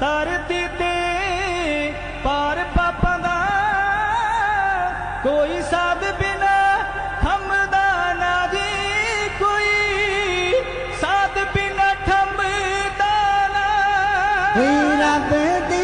ਧਰਤੀ ਤੇ ਪਾਰ ਪਾਪਾਂ ਦਾ ਕੋਈ ਸਾਧ ਬਿਨਾ ਥੰਮਦਾ ਨਾ ਜੀ, ਕੋਈ ਸਾਧ ਬਿਨਾ ਥੰਮਦਾ ਨਾ। ਰੱਬ ਦੇ